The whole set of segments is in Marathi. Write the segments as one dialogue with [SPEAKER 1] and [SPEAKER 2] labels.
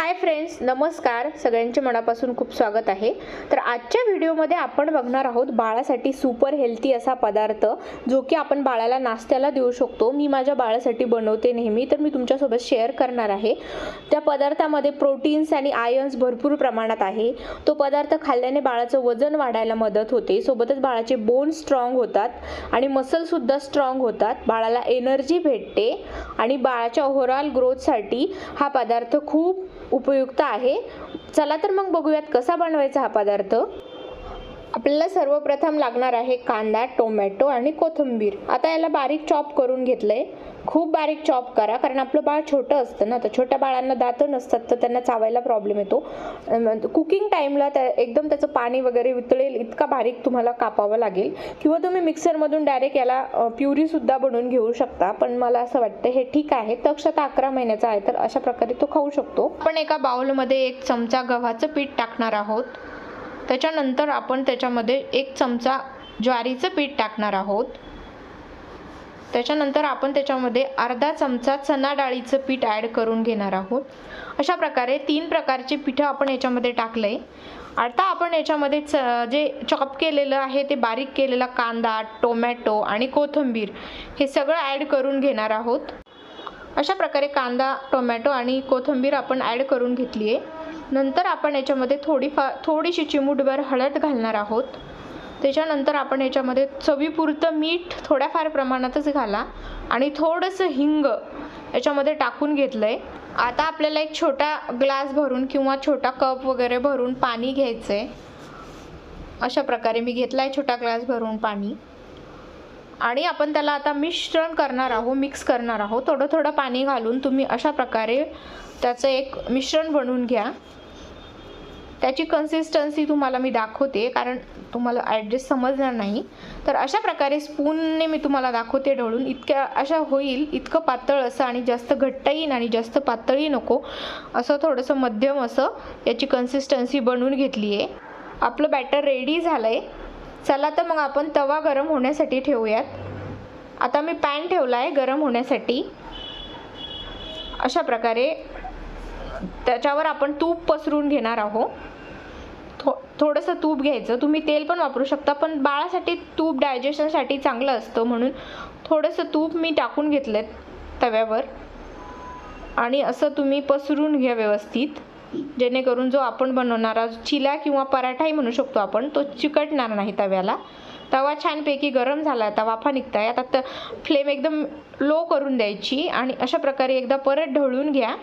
[SPEAKER 1] हाय फ्रेंड्स नमस्कार. सगळ्यांचे मनापासून खूप स्वागत आहे. तर आजच्या व्हिडिओमध्ये आपण बघणार आहोत बाळासाठी सुपर हेल्थी असा पदार्थ जो की आपण बाळाला नाश्त्याला देऊ शकतो. मी माझ्या बाळासाठी बनवते नेहमी तर मी तुमच्यासोबत शेअर करणार आहे. त्या पदार्थामध्ये प्रोटीन्स आणि आयन्स भरपूर प्रमाणात आहे. तो पदार्थ खाल्ल्याने बाळाचं वजन वाढायला मदत होते. सोबतच बाळाचे बोन स्ट्रॉंग होतात आणि मसलसुद्धा स्ट्रॉंग होतात. बाळाला एनर्जी भेटते आणि बाळाच्या ओव्हरऑल ग्रोथसाठी हा पदार्थ खूप उपयुक्त आहे. चला तर मग बघूयात कसा बनवायचा हा पदार्थ. आपल्याला सर्वप्रथम लागणार आहे कांदा टोमॅटो आणि कोथिंबीर. आता याला बारीक चॉप करून घेतलंय. खूप बारीक चॉप करा कारण आपलं बाळ छोटं असतं ना तर छोट्या बाळांना दातं नसतात तर त्यांना चावायला प्रॉब्लेम येतो. कुकिंग टाईमला त्या एकदम त्याचं पाणी वगैरे वितळेल इतका बारीक तुम्हाला कापावं लागेल. किंवा तुम्ही मिक्सरमधून डायरेक्ट याला प्युरीसुद्धा बनवून घेऊ शकता. पण मला असं वाटतं हे ठीक आहे. तक्ष आता अकरा महिन्याचा आहे तर अशा प्रकारे तो खाऊ शकतो. पण एका बाउलमध्ये एक चमचा गव्हाचं पीठ टाकणार आहोत. त्याच्यानंतर आपण त्याच्यामध्ये एक चमचा ज्वारीचं पीठ टाकणार आहोत. त्याच्यानंतर आपण त्याच्यामध्ये अर्धा चमचा चना डाळीचं पीठ ॲड करून घेणार आहोत. अशा प्रकारे तीन प्रकारचे पिठं आपण याच्यामध्ये टाकलं आहे आता आपण याच्यामध्ये च जे चॉप केलेलं आहे ते बारीक केलेला कांदा टोमॅटो आणि कोथिंबीर हे सगळं ॲड करून घेणार आहोत. अशा प्रकारे कांदा टोमॅटो आणि कोथिंबीर आपण ॲड करून घेतली आहे नंतर आपण याच्यामध्ये थोडीफार थोडीशी चिमूटभर हळद घालणार आहोत. त्याच्यानंतर आपण याच्यामध्ये चवीपुरतं मीठ थोड्याफार प्रमाणातच घाला. आणि थोडंसं हिंग याच्यामध्ये टाकून घेतलं आहे आता आपल्याला एक छोटा ग्लास भरून किंवा छोटा कप वगैरे भरून पाणी घ्यायचं आहे अशा प्रकारे मी घेतला आहे छोटा ग्लास भरून पाणी. आणि आपण त्याला आता मिश्रण करणार आहोत मिक्स करणार आहोत. थोडं थोडं पाणी घालून तुम्ही अशा प्रकारे त्याचं एक मिश्रण बनवून घ्या. त्याची कन्सिस्टन्सी तुम्हाला मी दाखवते कारण तुम्हाला ॲडजस्ट समजणार नाही. तर अशा प्रकारे स्पूनने मी तुम्हाला दाखवते ढळून इतक्या अशा होईल इतकं पातळ असं आणि जास्त घट्ट येईन आणि जास्त पातळही नको. असं थोडंसं मध्यम असं याची कन्सिस्टन्सी बनवून घेतली आहे आपलं बॅटर रेडी झालं आहे चला तर मग आपण तवा गरम होण्यासाठी ठेवूयात. आता मी पॅन ठेवला आहे गरम होण्यासाठी. अशा प्रकारे त्याच्यावर आपण तूप पसरून घेणार आहोत. थो थोडंसं तूप घ्यायचं. तुम्ही तेल पण वापरू शकता पण बाळासाठी तूप डायजेशनसाठी चांगलं असतं म्हणून थोडंसं तूप मी टाकून घेतलं तव्यावर. आणि असं तुम्ही पसरून घ्या व्यवस्थित. जेणेकरून जो आपण बनवणारा चिला किंवा पराठाही म्हणू शकतो आपण तो चिकटणार नाही तव्याला. तवा छानपैकी गरम झाला आता वाफा निघताय. आता तर फ्लेम एकदम लो करून द्यायची आणि अशा प्रकारे एकदा परत ढवळून घ्या.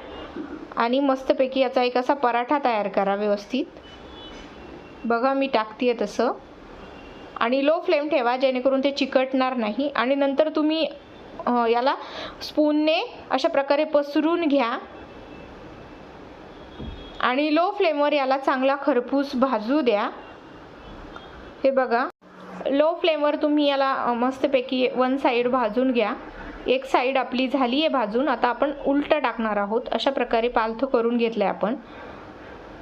[SPEAKER 1] आणि मस्तपैकी याचा एक असा पराठा तयार करा व्यवस्थित. बघा मी टाकते तसं. आणि लो फ्लेम ठेवा जेणेकरून ते चिकटणार नाही. आणि नंतर तुम्ही याला स्पूनने अशा प्रकारे पसरून घ्या. आणि लो फ्लेमवर याला चांगला खरपूस भाजू द्या. हे बघा. लो फ्लेमवर तुम्ही याला मस्तपैकी वन साईड भाजून घ्या. एक साईड आपली झाली आहे भाजून आता आपण उलटं टाकणार आहोत. अशा प्रकारे पालथं करून घेतलं आहे आपण.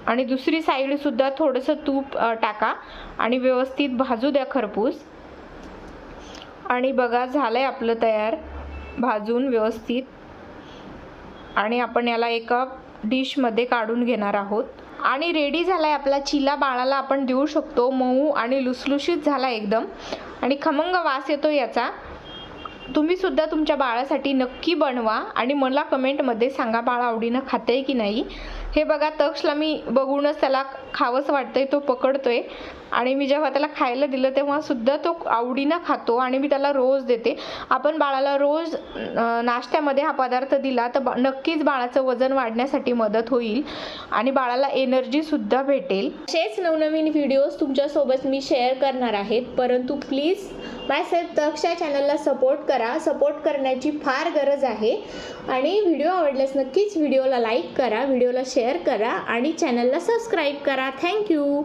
[SPEAKER 1] आणि दुसरी साईडसुद्धा थोडंसं तूप टाका आणि व्यवस्थित भाजू द्या खरपूस. आणि बघा झालं आहे आपलं तयार. भाजून व्यवस्थित. आणि आपण याला एका डिशमध्ये काढून घेणार आहोत. आणि रेडी झाला आहे आपला चिला बाळाला आपण देऊ शकतो. मऊ आणि लुसलुशीत झाला एकदम. आणि खमंग वास येतो याचा. तुम्ही सुद्धा तुमच्या बाळासाठी नक्की बनवा आणि मला कमेंटमध्ये सांगा बाळ आवडीनं खाते की नाही. हे बघा तक्षला मी बघूनच त्याला खावंच वाटतंय तो पकडतोय. आणि मी जेव्हा त्याला खायला दिलं तेव्हा सुद्धा तो आवडीनं खातो आणि मी त्याला रोज देते. आपण बाळाला रोज नाश्त्यामध्ये हा पदार्थ दिला तर बा नक्कीच बाळाचं वजन वाढण्यासाठी मदत होईल आणि बाळाला एनर्जीसुद्धा भेटेल. असेच नवनवीन व्हिडिओज तुमच्यासोबत मी शेअर करणार आहेत परंतु प्लीज सेल्फ तक्ष या चॅनलला सपोर्ट करा. सपोर्ट करण्याची फार गरज आहे. आणि व्हिडिओ आवडल्यास नक्कीच व्हिडिओला लाईक करा व्हिडिओला शेअर करा आणि चॅनलला सबस्क्राईब करा. थँक्यू